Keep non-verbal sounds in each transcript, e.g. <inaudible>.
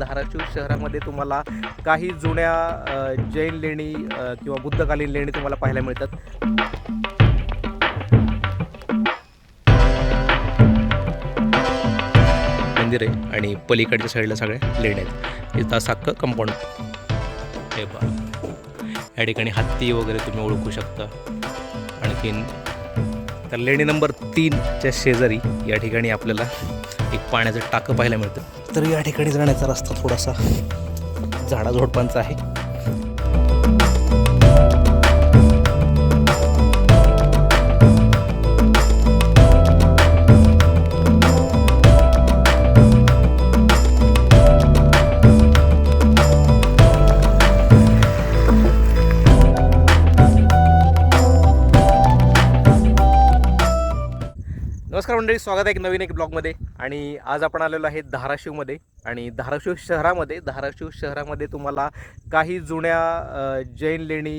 धाराशिव शहरामध्ये तुम्हाला काही जुन्या जैन लेणी किंवा बुद्धकालीन लेणी तुम्हाला पाहायला मिळतात. मंदिर आहे आणि पलीकडच्या साईडला सगळ्या लेण्या आहेत. इथं असं कंपाऊंड हे बा या ठिकाणी हत्ती वगैरे तुम्ही ओळखू शकता. आणखीन तर लेणी नंबर तीनच्या शेजारी या ठिकाणी आपल्याला एक पाण्याचं टाकं पाहायला मिळतं. तर या ठिकाणी जाण्याचा रस्ता थोडासा झाडाझोडपांचा आहे. नमस्कार मंडळी स्वागत आहे एक नवीन एक ब्लॉगमध्ये. आणि आज आपण आलेलो आहे धाराशिवमध्ये. आणि धाराशिव शहरामध्ये धाराशिव शहरामध्ये तुम्हाला काही जुन्या जैन लेणी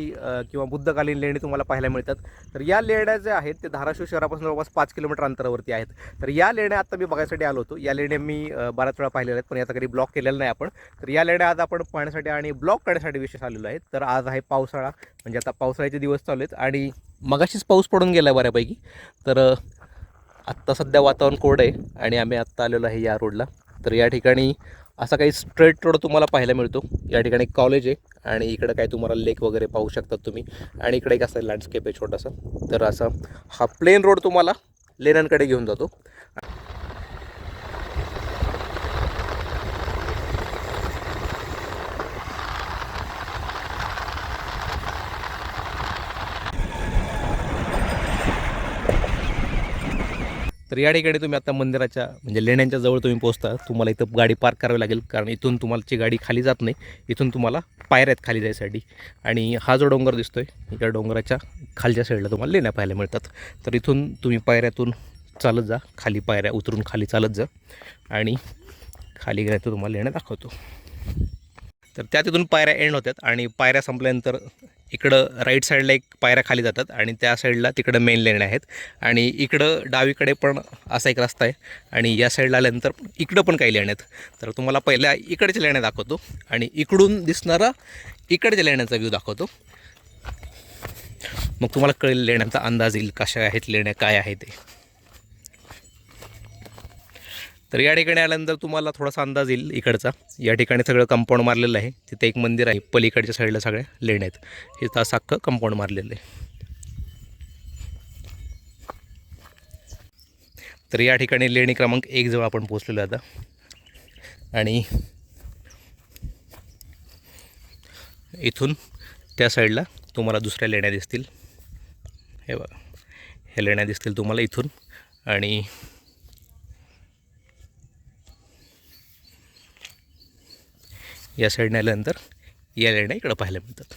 किंवा बुद्धकालीन लेणी तुम्हाला पाहायला मिळतात. तर या लेण्या ज्या आहेत ते धाराशिव शहरापासून जवळपास पाच किलोमीटर अंतरावरती आहेत. तर या लेण्या आता मी बघायसाठी आलो होतो. या लेण्या मी बऱ्याच वेळा पाहिलेल्या आहेत पण याचा कधी ब्लॉक केलेला नाही आपण. तर या लेण्या आज आपण पाहण्यासाठी आणि ब्लॉक करण्यासाठी विशेष आलेलो आहे. तर आज आहे पावसाळा. म्हणजे आता पावसाळ्याचे दिवस चालू आहेत. आणि मगाशीच पाऊस पडून गेला आहे बऱ्यापैकी. तर आत्ता सध्या वातावरण कोरडं आहे आणि आम्ही आत्ता आलेलो आहे या रोडला. तर या ठिकाणी असा काही स्ट्रेट रोड तुम्हाला पाहायला मिळतो. या ठिकाणी एक कॉलेज आहे आणि इकडं काही तुम्हाला लेक वगैरे पाहू शकतात तुम्ही. आणि इकडे एक असं लँडस्केप आहे छोटासा. तर असा हा प्लेन रोड तुम्हाला लेण्यांकडे घेऊन जातो. तर या ठिकाणी तुम्ही आता मंदिराच्या म्हणजे लेण्यांच्या जवळ तुम्ही पोहोचता तुम्हाला इथं गाडी पार्क करावी लागेल कारण इथून तुम्हालाची गाडी खाली जात नाही इथून तुम्हाला पायऱ्या आहेत खाली जायसाठी. आणि हा जो डोंगर दिसतोय या डोंगराच्या खालच्या साईडला तुम्हाला लेण्या पाहायला मिळतात. तर इथून तुम्ही पायऱ्यातून चालत जा खाली पायऱ्या उतरून खाली चालत जा आणि खाली गेल्यानंतर तुम्हाला लेण्या दाखवतो. तर त्या तिथून पायऱ्या एंड होत्यात आणि पायऱ्या संपल्यानंतर इकडं राईट साईडला एक पायऱ्या खाली जातात आणि त्या साईडला तिकडं मेन लेण्या आहेत. आणि इकडं डावीकडे पण असा एक रस्ता आहे आणि या साईडला आल्यानंतर इकडं पण काही लेण्या आहेत. तर तुम्हाला पहिल्या इकडच्या लेण्या दाखवतो आणि इकडून दिसणारा इकडच्या लेण्याचा व्ह्यू दाखवतो. मग तुम्हाला कळेल लेण्यांचा अंदाज येईल कशा आहेत लेण्या काय आहे ते. तर या ठिकाणी आल्यानंतर तुम्हाला थोडासा अंदाज येईल इकडचा. या ठिकाणी सगळं कंपाऊंड मारलेलं आहे. तिथे एक मंदिर आहे. पलीकडच्या साईडला सगळ्या लेण्या आहेत. हे असं कंपाऊंड मारलेलं आहे. तर या ठिकाणी लेणी क्रमांक एक जवळ आपण पोचलेलो आता. आणि इथून त्या साईडला तुम्हाला दुसऱ्या लेण्या दिसतील. हे बघा. ह्या लेण्या दिसतील तुम्हाला इथून. आणि या साईडने आल्यानंतर या लेण्या इकडं पाहायला मिळतात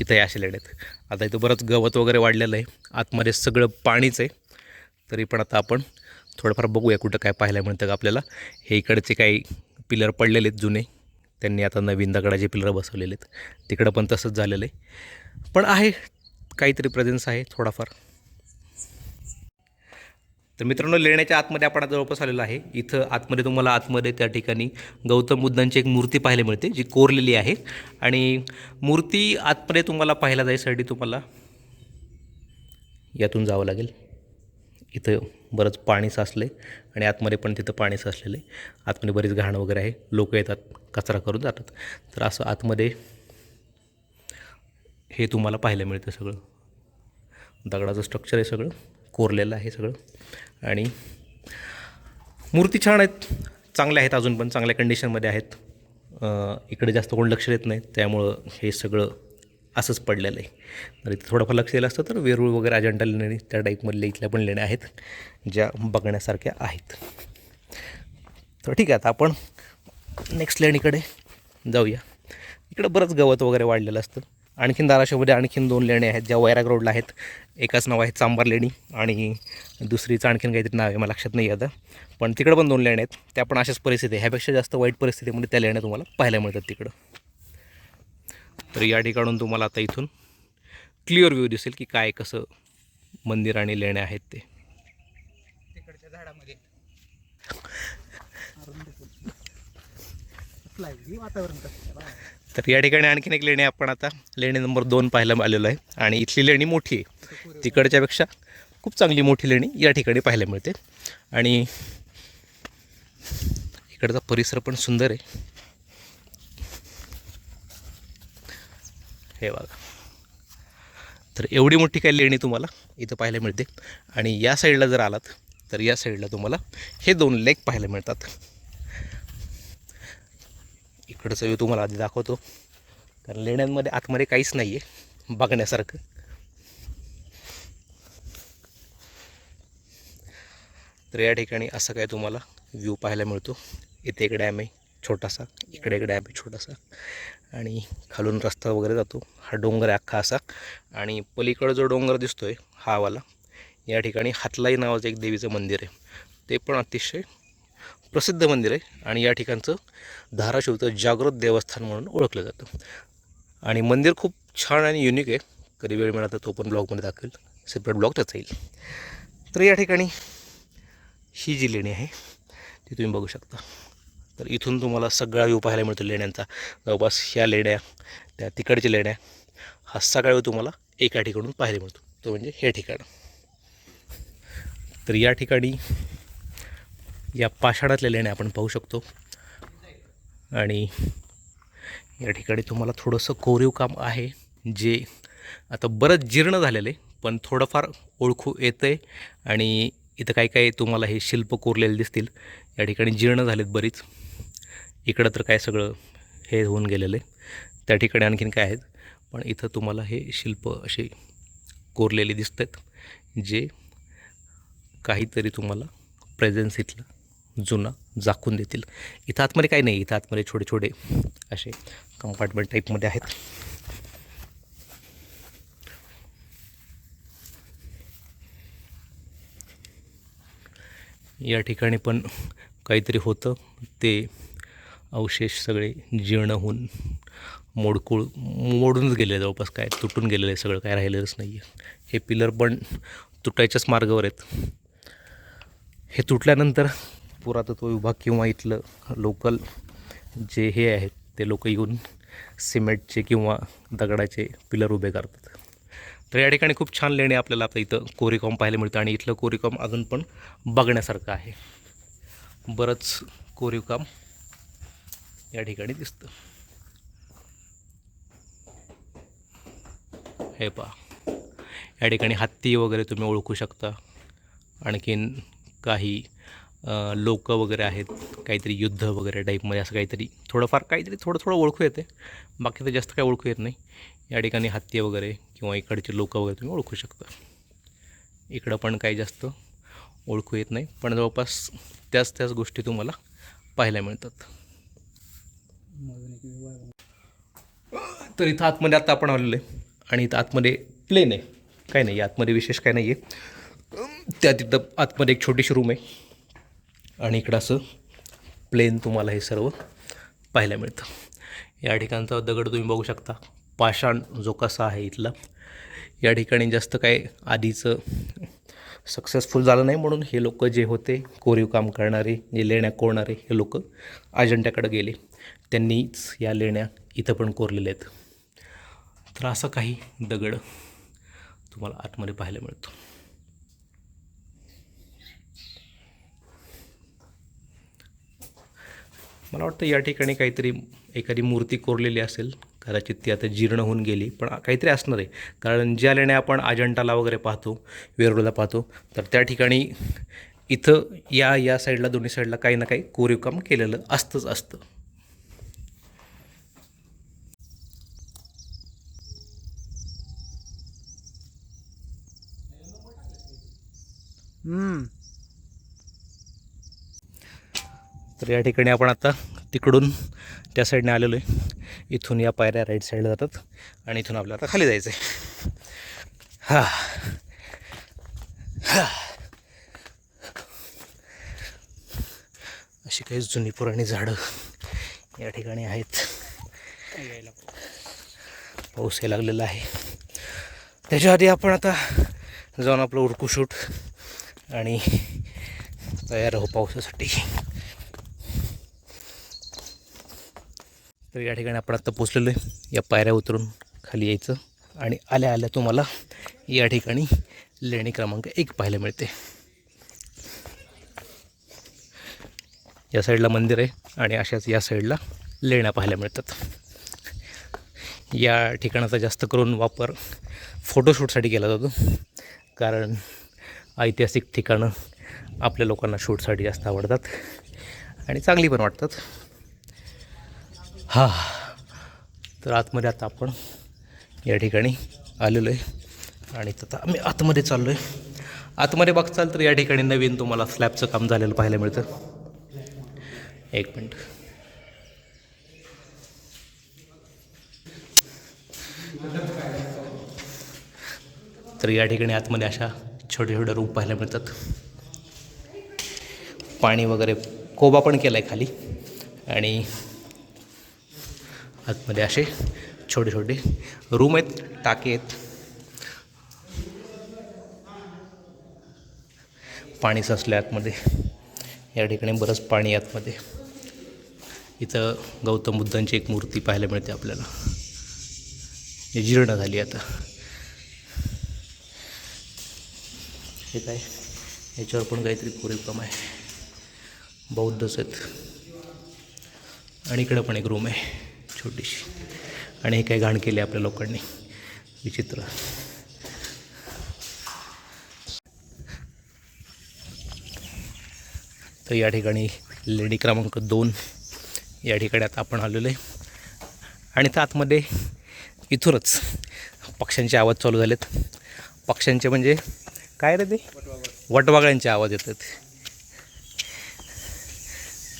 इथं या अशा लेण्या आहेत. आता इथं बरंच गवत वगैरे वाढलेलं आहे. आतमध्ये सगळं पाणीच आहे. तरी पण आता आपण थोडंफार बघूया कुठं काय पाहायला मिळतं का आपल्याला. हे इकडचे काही पिलर पडलेले आहेत जुने. त्यांनी आता नवीन दगडाचे पिलर बसवलेले आहेत. तिकडं पण तसंच झालेलं आहे. पण आहे काहीतरी प्रेझेन्स आहे थोडाफार. तर मित्रांनो लेण्याच्या आतमध्ये आपण आता जवळपास आलेलो आहे. इथं आतमध्ये तुम्हाला आतमध्ये त्या ठिकाणी गौतम बुद्धांची एक मूर्ती पाहायला मिळते जी कोरलेली आहे. आणि मूर्ती आतमध्ये तुम्हाला पाहायला जायसाठी तुम्हाला यातून जावं लागेल. इथं बरंच पाणी साचलं आहे आणि आतमध्ये पण तिथं पाणी साचलेलं आहे. आतमध्ये बरीच घाण वगैरे आहे. लोक येतात कचरा करून जातात. तर असं आतमध्ये हे तुम्हाला पाहायला मिळतं सगळं. दगडाचं स्ट्रक्चर आहे सगळं. कोरलेलं आहे सगळं. आणि मूर्ती छान आहेत. चांगल्या आहेत अजून पण चांगल्या कंडिशनमध्ये आहेत. इकडे जास्त कोण लक्ष देत नाही त्यामुळं हे सगळं असंच पडलेलं आहे. तर इथे थोडंफार लक्ष दिलं असतं तर वेरूळ वगैरे अजंठा लेणी त्या टाईपमधल्या इथल्या पण लेण्या आहेत ज्या बघण्यासारख्या आहेत. तर ठीक आहे आता आपण नेक्स्ट लेणीकडे जाऊया. इकडं बरंच गवत वगैरे वाढलेलं असतं. आणखीन धाराशिवमध्ये आणखीन दोन लेणी आहेत ज्या वैराग रोडला आहेत. एकाच नाव आहे चांबार लेणी आणि दुसरीचं आणखीन काहीतरी नाव आहे मला लक्षात नाही आता पण तिकडं पण दोन लेण्या आहेत. त्या पण अशाच परिस्थिती आहे. ह्यापेक्षा जास्त वाईट परिस्थितीमध्ये त्या लेण्या तुम्हाला पाहायला मिळतात तिकडं. तर या ठिकाणून तुम्हाला आता इथून क्लिअर व्ह्यू दिसेल की काय कसं मंदिर आणि लेण्या आहेत ते. तिकडच्या झाडामध्ये. वातावरण तर या ठिकाणी आणखीन एक लेणी आपण आता लेणी नंबर दोन पाहायला आलेलो आहे. आणि इथली लेणी मोठी आहे. तिकडच्यापेक्षा खूप चांगली मोठी लेणी या ठिकाणी पाहायला मिळते. आणि इकडचा परिसर पण सुंदर आहे. हे बघा. तर एवढी मोठी काही लेणी तुम्हाला इथं पाहायला मिळते. आणि या साईडला जर आलात तर या साईडला तुम्हाला हे दोन लेक पाहायला मिळतात. इकडचं व्ह्यू तुम्हाला आधी दाखवतो. कारण लेण्यांमध्ये आतमध्ये काहीच नाही आहे बघण्यासारखं. तर या ठिकाणी असं काय तुम्हाला व्ह्यू पाहायला मिळतो. इथे एक डॅम आहे छोटासा. इकडे एक डॅम आहे छोटासा. आणि खालून रस्ता वगैरे जातो. हा डोंगर आहे अख्खा असा. आणि पलीकडं जो डोंगर दिसतो आहे हा वाला या ठिकाणी हातलाई नावाचं एक देवीचं मंदिर आहे. ते पण अतिशय प्रसिद्ध मंदिर आहे आणि या ठिकाणचं धाराशिवचं जागृत देवस्थान म्हणून ओळखलं जातं. आणि मंदिर खूप छान आणि युनिक आहे. कधी वेळ मिळाला तर तो पण ब्लॉगमध्ये दाखवेल. सेपरेट ब्लॉग त्याचा येईल. तर या ठिकाणी ही जी लेणी आहे ती तुम्ही बघू शकता. तर इथून तुम्हाला सगळा व्यू पाहायला मिळतो लेण्यांचा. जवळपास ह्या लेण्या त्या तिकडच्या लेण्या हा सगळा व्यू तुम्हाला एका ठिकाणून पाहायला मिळतो. तो म्हणजे हे ठिकाण. तर या ठिकाणी या पाषाणातल्या लेण्या आपण पाहू शकतो. आणि या ठिकाणी तुम्हाला थोडंसं कोरीव काम आहे जे आता बरंच जीर्ण झालेलं आहे पण थोडंफार ओळखू येतं आहे आणि इथं काही काही तुम्हाला हे शिल्प कोरलेले दिसतील या ठिकाणी जीर्ण झालेत बरीच. इकडं तर काय सगळं हे होऊन गेलेलं आहे. त्या ठिकाणी आणखीन काय आहेत पण इथं तुम्हाला हे शिल्प असे कोरलेले दिसत आहेत जे काहीतरी तुम्हाला प्रेझेन्स इथलं जुना झाकून देतील. इथं आतमध्ये काही नाही इथं आतमध्ये छोटे छोटे असे कंपार्टमेंट टाईपमध्ये आहेत. या ठिकाणी पण काहीतरी होतं. ते अवशेष सगळे जीर्ण होऊन मोडकूळ मोडूनच गेले जवळपास. काय तुटून गेलेलं आहे सगळं काय राहिलेलंच नाही आहे हे पिलर पण तुटायच्याच मार्गावर आहेत. हे तुटल्यानंतर पुरातत्व विभाग किंवा इथलं लोकल जे हे आहेत ते लोक येऊन सिमेंटचे किंवा दगडाचे पिलर उभे करतात. तर या ठिकाणी खूप छान लेणे आपल्याला आता इथं कोरीकॉम पाहायला मिळतं आणि इथलं कोरीकॉम अजून पण बघण्यासारखं आहे. बरंच कोरीवकाम या ठिकाणी दिसतं. हे पहा. या ठिकाणी हत्ती वगैरे तुम्ही ओळखू शकता. आणखीन काही लोक वगैरे आहेत काहीतरी युद्ध वगैरे टाईपमध्ये असं काहीतरी. थोडंफार काहीतरी थोडं थोडं ओळखू येते. बाकी तर जास्त काही ओळखू येत नाही. या ठिकाणी हत्ती वगैरे किंवा इकडचे लोक वगैरे तुम्ही ओळखू शकता. इकडं पण काही जास्त ओळखू येत नाही. पण जवळपास त्याच त्याच गोष्टी तुम्हाला पाहायला मिळतात. तर इथं आतमध्ये आता आपण आलेलो आहे. आणि इथं आतमध्ये प्लेन आहे. काही नाही आतमध्ये विशेष काय नाही आहे त्या तिथं आतमध्ये एक छोटीशी रूम आहे. आणि इकडं असं प्लेन तुम्हाला हे सर्व पाहायला मिळतं. या ठिकाणचा दगड तुम्ही बघू शकता. पाषाण जो कसा आहे इथला. या ठिकाणी जास्त काय आधीचं सक्सेसफुल झालं नाही म्हणून हे लोक जे होते कोरीव काम करणारे जे लेण्या कोरणारे हे लोक अजंठ्याकडे गेले. त्यांनीच या लेण्या इथं पण कोरलेल्या आहेत. तर असं काही दगड तुम्हाला आतमध्ये पाहायला मिळतो. मला वाटतं या ठिकाणी काहीतरी एखादी मूर्ती कोरलेली असेल. कदाचित ती आता जीर्ण होऊन गेली पण काहीतरी असणार आहे. कारण ज्या लेण्या आपण अजंटाला वगैरे पाहतो वेरूळला पाहतो तर त्या ठिकाणी इथं या या साईडला दोन्ही साईडला काही ना काही कोरीवकाम केलेलं असतंच असतं. हम्म. तर या ठिकाणी आपण आता तिकडून त्या साईडने आलेलो आहे. इथून या पायऱ्या राईट साईडला जातात आणि इथून आपल्याला आता खाली जायचं आहे हा. हा. अशी काही जुनी पुराणी झाडं या ठिकाणी आहेत. पाऊस हे लागलेला आहे. त्याच्या आधी आपण आता जाऊन आपलं उरकू शूट आणि तयार हो पावसासाठी. तर या ठिकाणी आपण आत्ता पोचलेलो आहे. या पायऱ्या उतरून खाली यायचं आणि आल्या आल्या तुम्हाला या ठिकाणी लेणी क्रमांक एक पाहायला मिळते. या साईडला मंदिर आहे आणि अशाच या साईडला लेण्या पाहायला मिळतात. या ठिकाणाचा जास्त करून वापर फोटोशूटसाठी केला जातो. कारण ऐतिहासिक ठिकाणं आपल्या लोकांना शूटसाठी जास्त आवडतात आणि चांगली पण वाटतात. हा. तर आतमध्ये आता आपण या ठिकाणी आलेलो आहे. आणि आता आम्ही आतमध्ये चाललो आहे आतमध्ये बघचाल तर या ठिकाणी नवीन तुम्हाला स्लॅबचं काम झालेलं पाहायला मिळतं. एक मिनट. तर या ठिकाणी आतमध्ये अशा छोटे छोटे रूप पाहायला मिळतात. पाणी वगैरे कोबा पण केला आहे खाली. आणि आतमध्ये असे छोटे छोटे रूम आहेत टाके आहेत. पाणी साचलं आतमध्ये. या ठिकाणी बरंच पाणी आतमध्ये. इथं गौतम बुद्धांची एक मूर्ती पाहायला मिळते आपल्याला. जी जीर्ण झाली आता. हे काय? याच्यावर पण काहीतरी कोरीवकाम आहे. बौद्धच आहेत. आणि इकडं पण एक रूम आहे. छोटीशी. आणि हे काय घाण केली आपल्या लोकांनी. विचित्र. तर या ठिकाणी लेडी क्रमांक दोन या ठिकाणी आता आपण आलेलो आहे. आणि त्या आतमध्ये इथूनच पक्ष्यांचे आवाज चालू झालेत. पक्ष्यांचे म्हणजे काय रे ते? वटवागळ्यांचे आवाज येतात.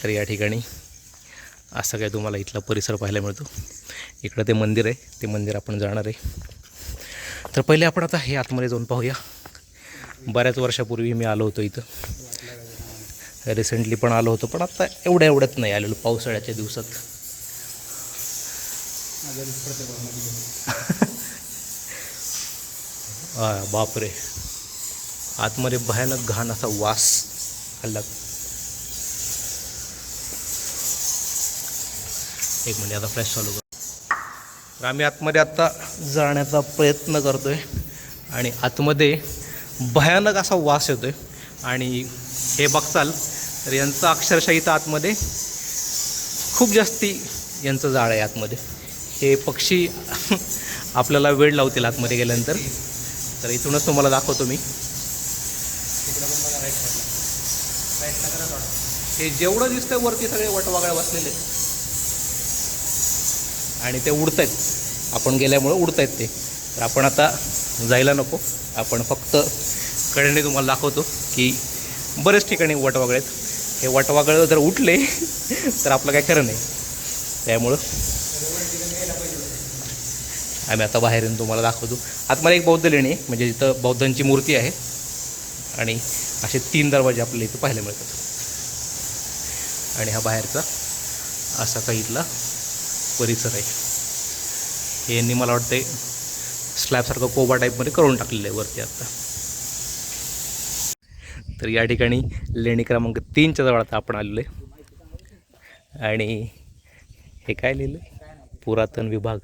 तर या ठिकाणी असं काय तुम्हाला इथला परिसर पाहायला मिळतो. इकडं ते मंदिर आहे ते मंदिर आपण जाणार आहे. तर पहिले आपण आता हे आतमध्ये जाऊन पाहूया. बऱ्याच वर्षापूर्वी मी आलो होतो इथं. रिसेंटली पण आलो होतो पण आता एवढ्या एवढ्यात नाही आलेलो पावसाळ्याच्या दिवसात. <laughs> बापरे. आतमध्ये भयानक घाण असा वास आला एक म्हणजे आता फ्लॅश चालू कर. तर आम्ही आतमध्ये आत्ता जाण्याचा प्रयत्न करतो आहे आणि आतमध्ये भयानक असा वास येतो आहे आणि हे बघचाल तर यांचं अक्षरशः इथं आतमध्ये खूप जास्ती यांचं जाळ आहे आतमध्ये. हे पक्षी <laughs> आपल्याला वेळ लावतील आतमध्ये गेल्यानंतर. तर इथूनच तुम्हाला दाखवतो मी. हे जेवढं दिसतंय वरती सगळे वटवागळ बसलेले आहेत. आणि ते उडत आहेत आपण गेल्यामुळं उडत आहेत ते. तर आपण आता जायला नको. आपण फक्त कडेने तुम्हाला दाखवतो की बरेच ठिकाणी वटवागळ आहेत. हे वटवागळ जर उठले <laughs> तर आपलं काय खरं नाही. त्यामुळं आम्ही आता बाहेर येऊन तुम्हाला दाखवतो. आतमध्ये एक बौद्ध लेणी आहे. म्हणजे जिथं बौद्धांची मूर्ती आहे. आणि असे तीन दरवाजे आपल्याला इथं पाहायला मिळतात. आणि हा बाहेरचा असा काही इथला परिसर आहे. यांनी मला वाटते स्लॅबसारखं कोबा टाईपमध्ये करून टाकलेलं आहे वरती आता. तर या ठिकाणी लेणी क्रमांक तीनच्या जवळ आता आपण आलेलो आहे. आणि हे काय लिहिलं पुरातन विभाग.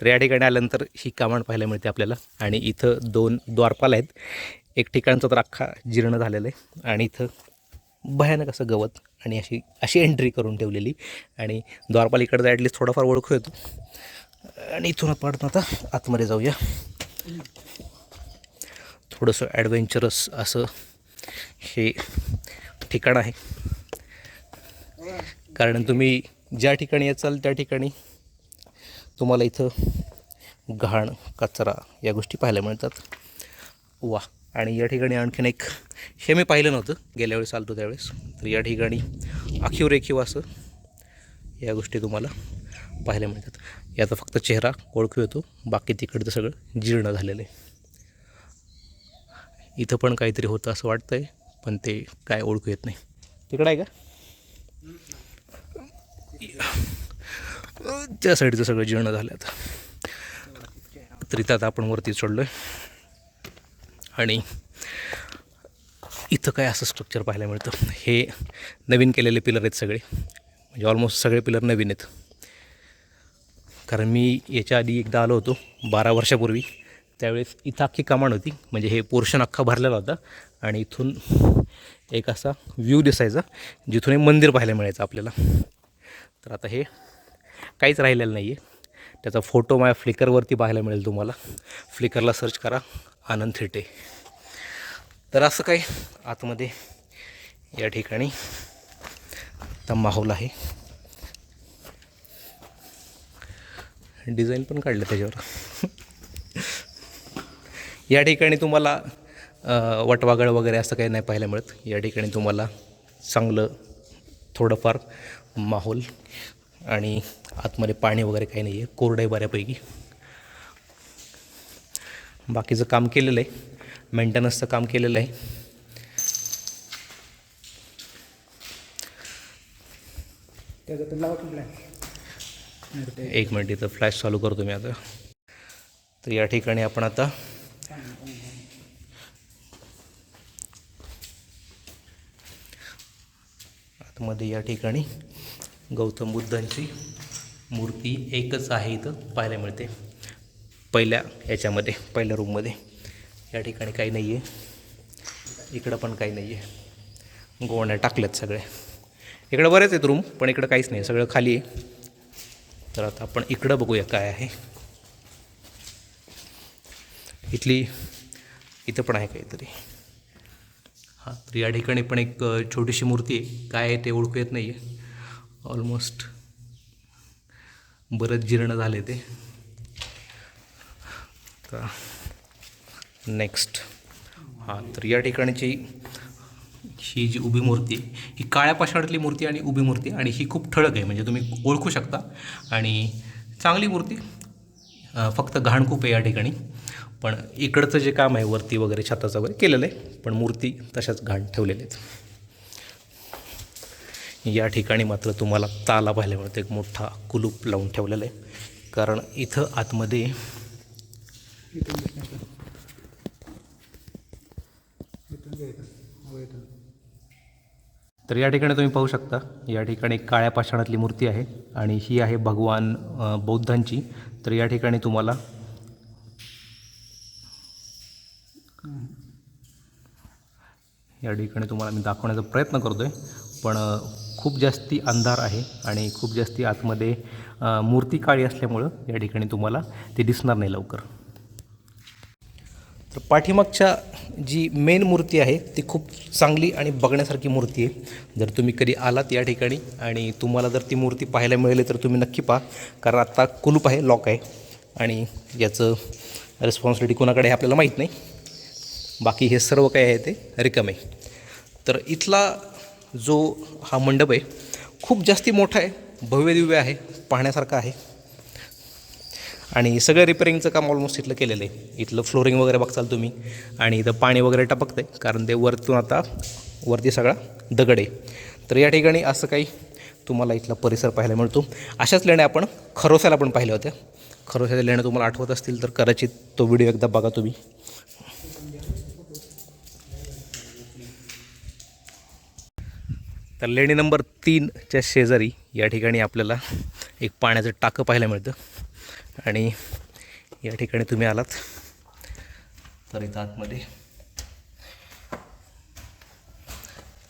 तर या ठिकाणी आल्यानंतर ही कामण पाहायला मिळते आपल्याला. आणि इथं दोन द्वारपाल आहेत. एक ठिकाणचं तर अख्खा जीर्ण झालेलं आहे. आणि इथं भयानक असं गवत आणि अशी अशी एंट्री करून ठेवलेली. आणि द्वारपालीकडचा ॲटलीस्ट थोडाफार ओळखू येतो. आणि इथून आपण आता आतमध्ये जाऊया. थोडंसं ॲडव्हेंचरस असं हे ठिकाण आहे. कारण तुम्ही ज्या ठिकाणी याचाल त्या ठिकाणी तुम्हाला इथं घाण कचरा या गोष्टी पाहायला मिळतात. वा. आणि या ठिकाणी आणखीन एक हे मी पाहिलं नव्हतं गेल्या वेळेस आलतो त्यावेळेस. तर या ठिकाणी आखीव रेखीव असं या गोष्टी तुम्हाला पाहायला मिळतात. याचा फक्त चेहरा ओळखू येतो बाकी तिकडचं सगळं जीर्ण झालेलं आहे. इथं पण काहीतरी होतं असं वाटतं आहे पण ते काय ओळखू येत नाही. तिकडं आहे का? त्या साईडचं सगळं जीर्ण झालं आता. तर इथं आता आपण वरती चढलो आहे आणि इथं काय असं स्ट्रक्चर पाहायला मिळतं? हे नवीन केलेले पिलर आहेत सगळे. म्हणजे ऑलमोस्ट सगळे पिलर नवीन आहेत. कारण मी याच्या आधी एकदा आलो होतो बारा वर्षापूर्वी. त्यावेळेस इथं अख्खी कमान होती. म्हणजे हे पोर्शन अख्खा भरलेला होता. आणि इथून एक असा व्ह्यू दिसायचा जिथून हे मंदिर पाहायला मिळायचं आपल्याला. तर आता हे काहीच राहिलेलं नाही आहे त्याचा फोटो माझ्या फ्लिकरवरती पाहायला मिळेल तुम्हाला. फ्लिकरला सर्च करा आनंद थिटे. तर असं काय आतमध्ये या ठिकाणी आता माहोल आहे. डिझाईन पण काढलं त्याच्यावर. या ठिकाणी तुम्हाला वटवागळ वगैरे असं काही नाही पाहायला मिळत. या ठिकाणी तुम्हाला चांगलं थोडंफार माहोल आणि आतमध्ये पाणी वगैरे काही नाही आहे कोरडं आहे बऱ्यापैकी. बाकीचं काम केलेलं आहे. मेंटेनन्सचं काम केलेलं आहे. एक मिनिट इथं फ्लॅश चालू करतो मी आता. तर या ठिकाणी आपण आता आतमध्ये या ठिकाणी गौतम बुद्धांची मूर्ती एकच आहे इथं पाहायला मिळते. पहिल्या याच्यामध्ये पहिल्या रूममध्ये. या ठिकाणी काही नाही आहे. इकडं पण काही नाही आहे. गोवण्या टाकल्यात सगळ्या इकडं बरेच आहेत रूम पण इकडं काहीच नाही. सगळं खाली आहे. तर आता आपण इकडं बघूया काय आहे. इथली इथं पण आहे काहीतरी. हां तर या ठिकाणी पण एक छोटीशी मूर्ती आहे. काय आहे ते ओळखू येत नाही आहे ऑलमोस्ट बरंच जीर्ण झाले ते. तर नेक्स्ट हां तर या ठिकाणची ही जी उभी मूर्ती आहे, ही काळ्या पाषाणातली मूर्ती आणि उभी मूर्ती आणि ही खूप ठळक आहे म्हणजे तुम्ही ओळखू शकता. आणि चांगली मूर्ती फक्त घाण खूप आहे या ठिकाणी पण इकडचं जे काम आहे वरती वगैरे छताचं वगैरे केलेलं आहे पण मूर्ती तशाच घाण ठेवलेल्या आहेत. या ठिकाणी मात्र तुम्हाला ताला पाहायला मिळतो. एक मोठा कुलूप लावून ठेवलेला आहे. कारण इथं आतमध्ये तर या ठिकाणी तुम्ही पाहू शकता या ठिकाणी काळ्या पाषाणातली मूर्ती आहे आणि ही आहे भगवान बौद्धांची. तर या ठिकाणी तुम्हाला या ठिकाणी तुम्हाला मी दाखवण्याचा प्रयत्न करतो आहे पण खूप जास्ती अंधार आहे आणि खूप जास्ती आतमध्ये मूर्ती काळी असल्यामुळं या ठिकाणी तुम्हाला ते दिसणार नाही लवकर. तर पाठीमागच्या जी मेन मूर्ती आहे ती खूप चांगली आणि बघण्यासारखी मूर्ती आहे. जर तुम्ही कधी आलात या ठिकाणी आणि तुम्हाला जर ती मूर्ती पाहायला मिळाली तर तुम्ही नक्की पहा कारण आत्ता कुलूप आहे लॉक आहे आणि याचं रिस्पॉन्सिबिलिटी कोणाकडे आहे आपल्याला माहीत नाही. बाकी हे सर्व काय आहे ते रिकम. आहे तर इथला जो हा मंडप आहे खूप जास्ती मोठा आहे भव्य दिव्य आहे पाहण्यासारखा आहे. आणि सगळं रिपेरिंगचं काम ऑलमोस्ट इथलं केलेलं आहे. इथलं फ्लोरिंग वगैरे बघताल तुम्ही. आणि इथं पाणी वगैरे टपकतं आहे कारण ते वरतून आता वरती सगळा दगड आहे. तर या ठिकाणी असं काही तुम्हाला इथला परिसर पाहायला मिळतो. अशाच लेण्या आपण खरोस्याला पण पाहिल्या होत्या. खरोस्याच्या लेण्या तुम्हाला आठवत असतील तर कदाचित तो व्हिडिओ एकदा बघा तुम्ही. तर लेणी नंबर तीनच्या शेजारी या ठिकाणी आपल्याला एक पाण्याचं टाकं पाहायला मिळतं. आणि या ठिकाणी तुम्ही आलात. तर इथं आतमध्ये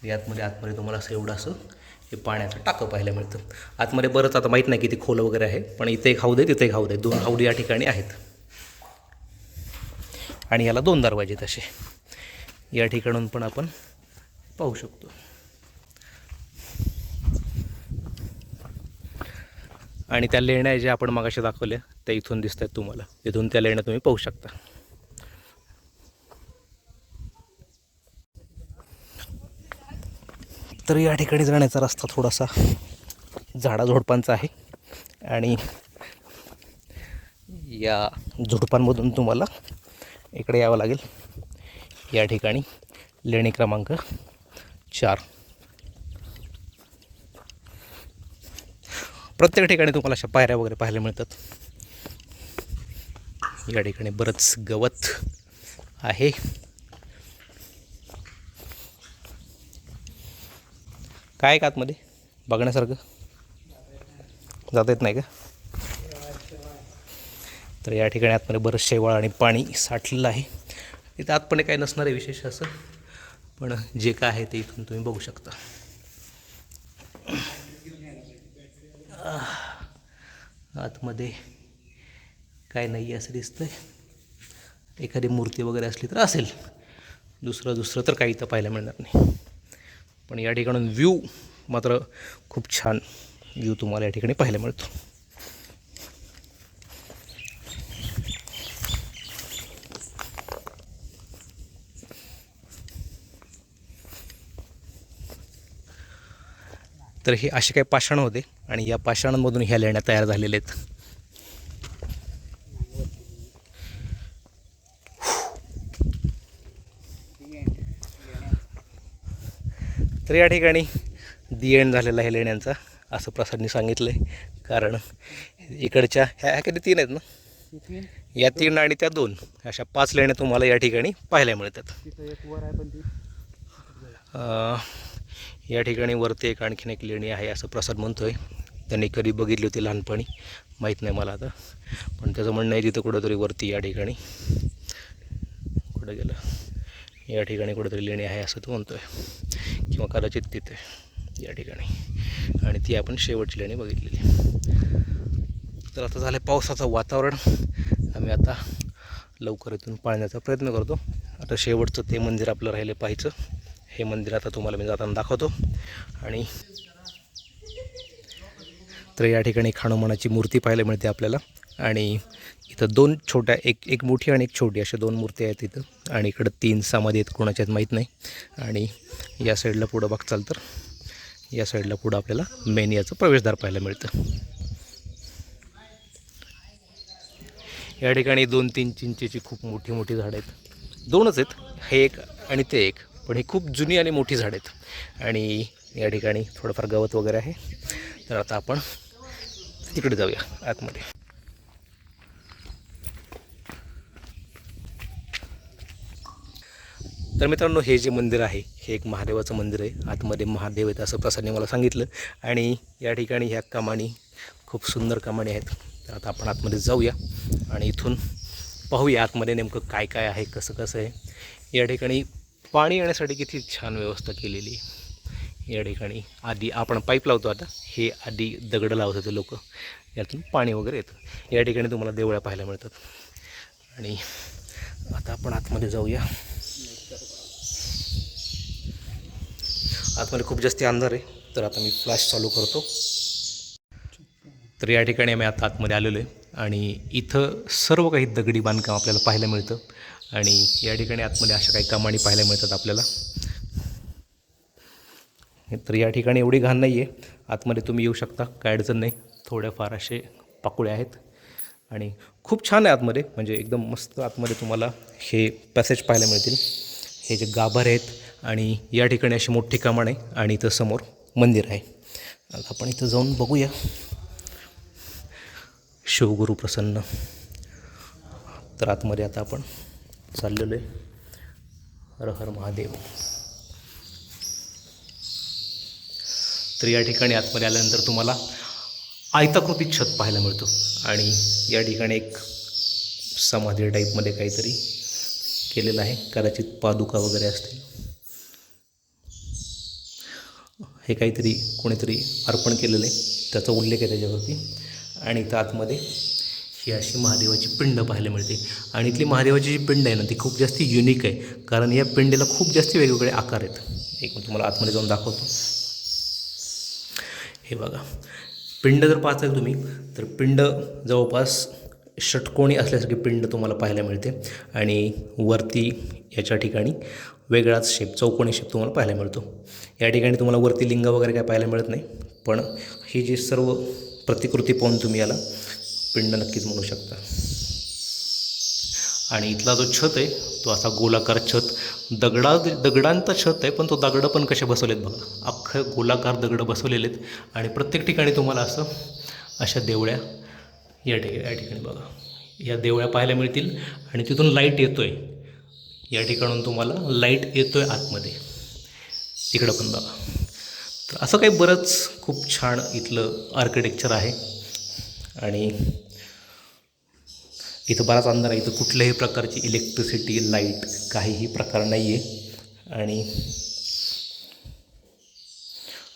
यातमध्ये आतमध्ये तुम्हाला असं एवढं असं हे पाण्याचं टाकं पाहायला मिळतं. आतमध्ये बरंच आता माहीत नाही किती खोलं वगैरे आहे पण इथे एक हौद आहे तिथे एक हौद आहे. दोन हौद या ठिकाणी आहेत. आणि याला दोन दरवाजे तसे असे. या ठिकाणून पण आपण पाहू शकतो. आणि त्या लेण्या ज्या आपण मागाशी दाखवल्या त्या इथून दिसत आहेत तुम्हाला. इथून त्या लेण्या तुम्ही पाहू शकता. तर या ठिकाणी जाण्याचा रस्ता थोडासा झाडाझुडपांचा आहे. आणि या झुडपांमधून तुम्हाला इकडे यावं लागेल. या ठिकाणी लेणी क्रमांक चार. प्रत्येक ठिकाणी तुम्हाला अशा पायऱ्या वगैरे पाहायला मिळतात. या ठिकाणी बरंच गवत आहे. काय का आतमध्ये? बघण्यासारखं? जाता येत नाही का? तर या ठिकाणी आतमध्ये बरंच शेवाळ आणि पाणी साठलेलं आहे. इथं आतपणे काही नसणार आहे विशेष असं. पण जे काय आहे ते इथून तुम्ही बघू शकता. आतमध्ये काय नाही आहे असं दिसतंय. एखादी मूर्ती वगैरे असली तर असेल. दुसरं दुसरं तर काही इथं पाहायला मिळणार नाही. पण या ठिकाणून व्ह्यू मात्र खूप छान व्ह्यू तुम्हाला या ठिकाणी पाहायला मिळतो. तर हे असे काही पाषाण होते आणि या पाषाणांमधून ह्या लेण्या तयार झालेल्या आहेत. तर या ठिकाणी दी एंड झालेला आहे लेण्यांचा असं प्रसादनी सांगितलं आहे कारण इकडच्या ह्या ह्या तीन आहेत ना? या तीन आणि त्या दोन अशा पाच लेण्या तुम्हाला या ठिकाणी पाहायला मिळतात. या ठिकाणी वरती एक आणखीन एक लेणी आहे असं प्रसाद म्हणतो आहे त्यांनी कधी बघितली होती लहानपणी माहीत नाही मला आता. पण त्याचं म्हणणं आहे तिथं कुठंतरी वरती या ठिकाणी. कुठं गेलं? या ठिकाणी कुठंतरी लेणी आहे असं तो म्हणतो आहे किंवा कदाचित तिथे या ठिकाणी. आणि ती आपण शेवटची लेणी बघितलेली. तर आता झालं पावसाचं वातावरण. आम्ही आता लवकर इथून पाळण्याचा प्रयत्न करतो. आता शेवटचं ते मंदिर आपलं राहिलं पाहायचं. हे मंदिर आता तुम्हाला मी जाताना दाखवतो. आणि तर या ठिकाणी खाणोमानाची मूर्ती पाहायला मिळते आपल्याला. आणि इथं दोन छोट्या एक एक मोठी आणि एक छोटी अशा दोन मूर्ती आहेत इथं. आणि इकडं तीन समाधी आहेत कोणाच्या आहेत माहीत नाही. आणि या साईडला पुढं बघचाल तर या साईडला पुढं आपल्याला मेन याचं प्रवेशद्वार पाहायला मिळतं. या ठिकाणी दोन तीन चिंचेची खूप मोठी मोठी झाडं आहेत. दोनच आहेत. हे एक आणि ते एक. पण ही खूप जुनी आणि मोठी झाड आहेत. आणि या ठिकाणी थोडंफार गवत वगैरे आहे. तर आता आपण तिकडे जाऊया आतमध्ये. तर मित्रांनो हे जे मंदिर आहे हे एक महादेवाचं मंदिर आहे. आतमध्ये महादेव आहेत असं प्रसादने मला सांगितलं. आणि या ठिकाणी ह्या कमानी खूप सुंदर कमानी आहेत. तर आता आपण आतमध्ये जाऊया आणि इथून पाहूया आतमध्ये नेमकं काय काय आहे कसं कसं आहे. या ठिकाणी पाणी येण्यासाठी किती छान व्यवस्था केलेली या ठिकाणी आधी आपण पाईप लावतो आता. हे आधी दगडं लावत होते लोक. यातून पाणी वगैरे येतं. या ठिकाणी तुम्हाला देवळ्या पाहायला मिळतात. आणि आता आपण आतमध्ये जाऊया. आतमध्ये खूप जास्ती अंधार आहे. तर आता मी फ्लॅश चालू करतो. तर या ठिकाणी आम्ही आता आतमध्ये आलेलो आहे. आणि इथं सर्व काही दगडी बांधकाम आपल्याला पाहायला मिळतं. आणि या ठिकाणी आतमध्ये अशा काही कमानी पाहायला मिळतात आपल्याला. तर या ठिकाणी एवढी घाण नाही आहे आतमध्ये तुम्ही येऊ शकता. काय अडचण नाही. थोड्याफार असे पाकुळे आहेत. आणि खूप छान आहे आतमध्ये. म्हणजे एकदम मस्त आतमध्ये तुम्हाला हे पॅसेज पाहायला मिळतील. हे जे गाभार आहेत आणि या ठिकाणी अशी मोठी कमान आहे आणि इथं समोर मंदिर आहे. आपण इथं जाऊन बघूया. शिवगुरु प्रसन्न. तर आतमध्ये आता आपण चाललेलो आहे. हर हर महादेव. तर या ठिकाणी आतमध्ये आल्यानंतर तुम्हाला आयताकृती छत पाहायला मिळतो. आणि या ठिकाणी एक समाधी टाईपमध्ये काहीतरी केलेलं आहे. कदाचित पादुका वगैरे असतील. हे काहीतरी कोणीतरी अर्पण केलेलं आहे. त्याचा उल्लेख आहे त्याच्यावरती. आणि इथं आतमध्ये ही अशी महादेवाची पिंड पाहायला मिळते. आणि इथली महादेवाची जी पिंड आहे ना ती खूप जास्त युनिक आहे. कारण या पिंडीला खूप जास्त वेगवेगळे आकार आहेत. एक मी तुम्हाला आतमध्ये जाऊन दाखवतो. हे बघा. पिंड जर पाहताल तुम्ही तर पिंड जवळपास षटकोणी असल्यासारखी पिंड तुम्हाला पाहायला मिळते. आणि वरती याच्या ठिकाणी वेगळाच शेप चौकोनी शेप तुम्हाला पाहायला मिळतो. या ठिकाणी तुम्हाला वरती लिंग वगैरे काय पाहायला मिळत नाही. पण ही जी सर्व प्रतिकृती पाहून तुम्ही याला पिंड नक्कीच म्हणू शकता. आणि इथला जो छत आहे तो असा गोलाकार छत. दगडा दगडांचा छत आहे पण तो दगडं पण कसे बसवलेत बघा. अख्खं गोलाकार दगडं बसवलेले आहेत आणि प्रत्येक ठिकाणी तुम्हाला असं अशा देवळ्या या ठिकाणी या ठिकाणी बघा. या देवळ्या पाहायला मिळतील. आणि तिथून लाइट येतो आहे या ठिकाणून तुम्हाला लाइट येतो आहे आतमध्ये. तिकडं पण बघा. तर असं काही बरंच खूप छान इथलं आर्किटेक्चर आहे. आणि इथं बराच अंधार आहे. इथं कुठल्याही प्रकारची इलेक्ट्रिसिटी लाइट काहीही प्रकार नाही आहे आणि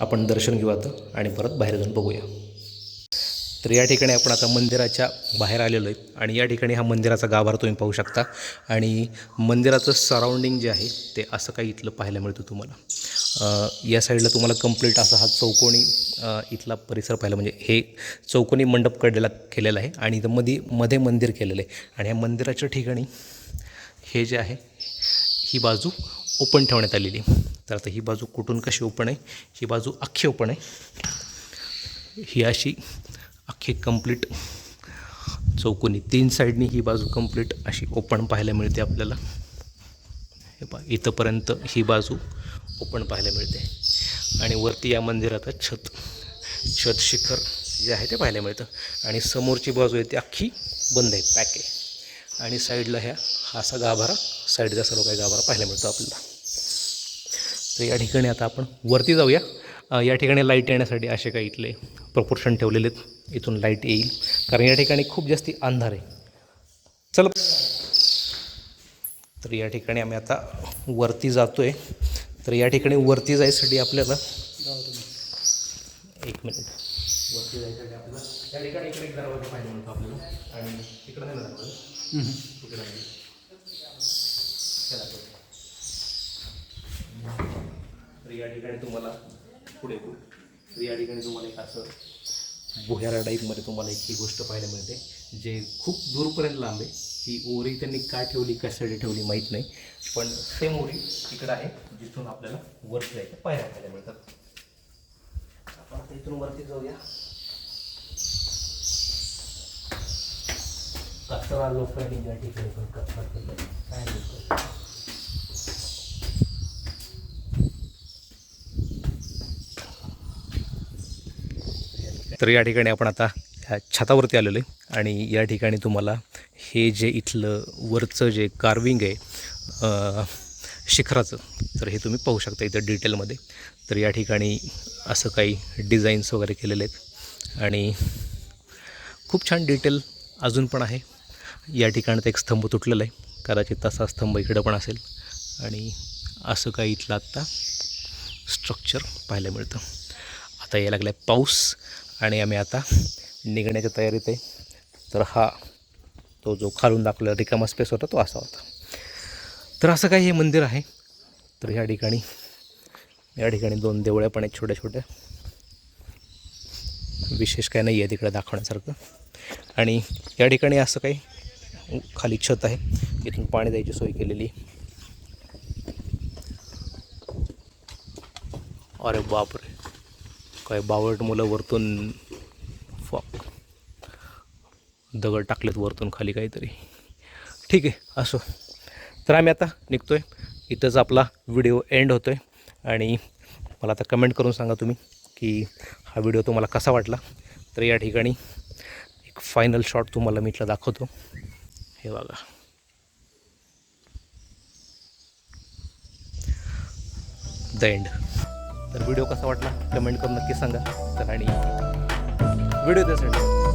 आपण दर्शन घेऊ आता आणि परत बाहेर जाऊन बघूया. तर या ठिकाणी आपण आता मंदिराच्या बाहेर आलेलो आहे. आणि या ठिकाणी हा मंदिराचा गाभारा तुम्ही पाहू शकता. आणि मंदिराचं सराउंडिंग जे आहे ते असं काही इथलं पाहायला मिळतं तुम्हाला. या साईडला तुम्हाला कंप्लीट असा हा चौकोनी इथला परिसर पाहिला. म्हणजे हे चौकोनी मंडप कडलेला केलेला आहे आणि इथं मध्ये मध्ये मंदिर केलेलं आहे. आणि या मंदिराच्या ठिकाणी हे जे आहे ही बाजू ओपन ठेवण्यात आलेली आहे. तर आता ही बाजू कुठून कशी ओपन आहे? ही बाजू अख्खी ओपन आहे. ही अशी अख्खी कंप्लीट चौकोनी. तीन साईडनी ही बाजू कंप्लीट अशी ओपन पाहायला मिळते आपल्याला. हे पा इथंपर्यंत ही बाजू ओपन पाहायला मिळते. आणि वरती या मंदिराचं छत छत शिखर जे आहे ते पाहायला मिळतं. आणि समोरची बाजू आहे ती अख्खी बंद आहे पॅक आहे. आणि साईडला ह्या हा असा गाभारा साईडचा सर्व काही गाभारा पाहायला मिळतो आपल्याला. तर या ठिकाणी आता आपण वरती जाऊया. या ठिकाणी लाइट येण्यासाठी असे काही इथले प्रपोर्शन ठेवलेले आहेत. इथून लाइट येईल. कारण या ठिकाणी खूप जास्ती अंधार आहे. चल. तर या ठिकाणी आम्ही आता वरती जातो आहे तर या ठिकाणी वरती जायसाठी आपल्याला एक मिनिट. वरती जायसाठी आपल्याला या ठिकाणी इकडे एक दरवाजा पाहिजे म्हणतो आपल्याला. आणि तिकडे ना दरवाजा. तर या ठिकाणी तुम्हाला पुढे तर या ठिकाणी तुम्हाला एक असं भुयारा टाईपमध्ये तुम्हाला एक ही गोष्ट पाहायला मिळते जे खूप दूरपर्यंत लांब आहे. ही ओरी त्यांनी का ठेवली कशासाठी ठेवली माहीत नाही. पण सेम ओरी इकडं आहे. जिथून आपल्याला वरती जायचं पायऱ्या खायला मिळतात. आपण आता इथून वरती जाऊया. कचरा लोक या ठिकाणी पण कचरा केला काय लोक? तर या ठिकाणी आपण आता ह्या छतावरती आलेलो आहे आणि या ठिकाणी तुम्हाला हे जे इथलं वरचं जे कार्विंग आहे शिखराचं. तर हे तुम्ही पाहू शकता इथं डिटेलमध्ये. तर या ठिकाणी असं काही डिझाईन्स वगैरे केलेले आहेत. आणि खूप छान डिटेल अजून पण आहे. या ठिकाणी एक स्तंभ तुटलेला आहे. कदाचित तसा स्तंभ इकडं पण असेल. आणि असं काही इथलं आत्ता स्ट्रक्चर पाहायला मिळतं. आता यायला लागला आहे पाऊस आणि आम्ही आता निघण्याच्या तयारीत आहे. तर हा तो जो खालून दाखवलेला रिकामा स्पेस होता तो असा होता. तर असं काही हे मंदिर आहे. तर ह्या ठिकाणी या ठिकाणी दोन देवळ्या पण आहेत छोट्या छोट्या विशेष काय नाही आहे तिकडे दाखवण्यासारखं. आणि या ठिकाणी असं काही खाली छत आहे. इथून पाणी द्यायची सोय केलेली. अरे बापरे. काय बावट मुलं वरतून फॉक. दगड टाकलेत वरतून खाली काहीतरी. ठीक आहे असो. तर आम्ही आता निघतो आहे इथंच आपला व्हिडिओ एंड होतो आहे आणि मला आता कमेंट करून सांगा तुम्ही की हा व्हिडिओ तुम्हाला कसा वाटला? तर या ठिकाणी एक फायनल शॉट तुम्हाला मी इथला दाखवतो. हे बघा. द एंड तर व्हिडिओ कसा वाटला? कमेंट करून नक्की सांगा. तर आणि व्हिडिओ त्यासाठी.